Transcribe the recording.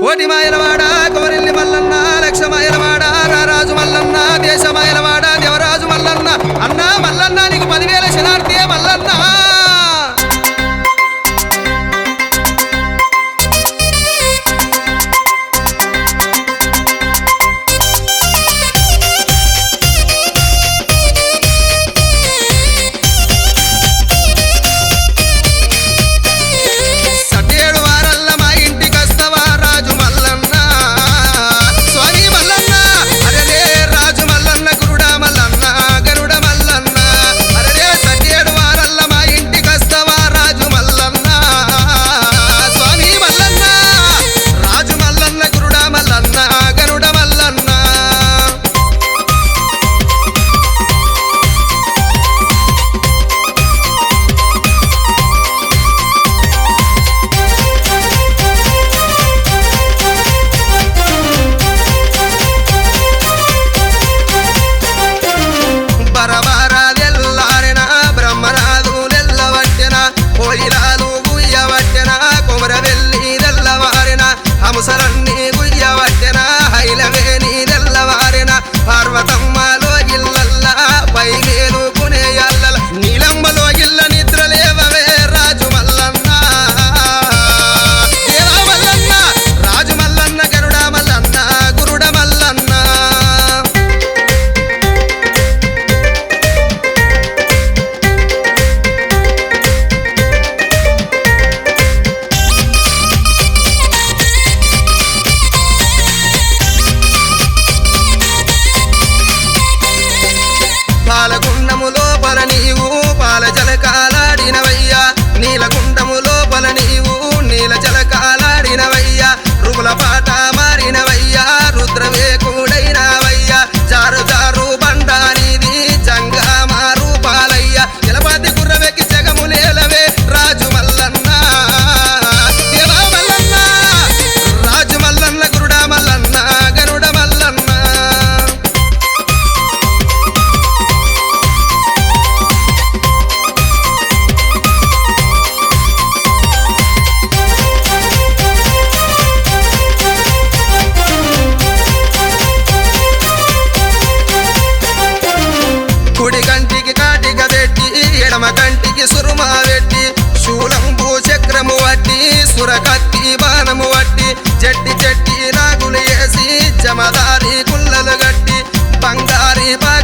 కోటి మాయలవాడ కోరిల్లి మల్లన్న లక్ష మాయలవాడ రారాజు మల్లన్న దేశ మాయలవాడ దేవరాజు మల్లన్న అన్న మల్లన్న నీకు పదివేల శనార్థే మల్లన్నా? para చక్రము వట్టి సురకత్తి బాణము వట్టి జట్టి జట్టి రాగులు వేసి జమదారి కుల్లలు గట్టి బంగారి బా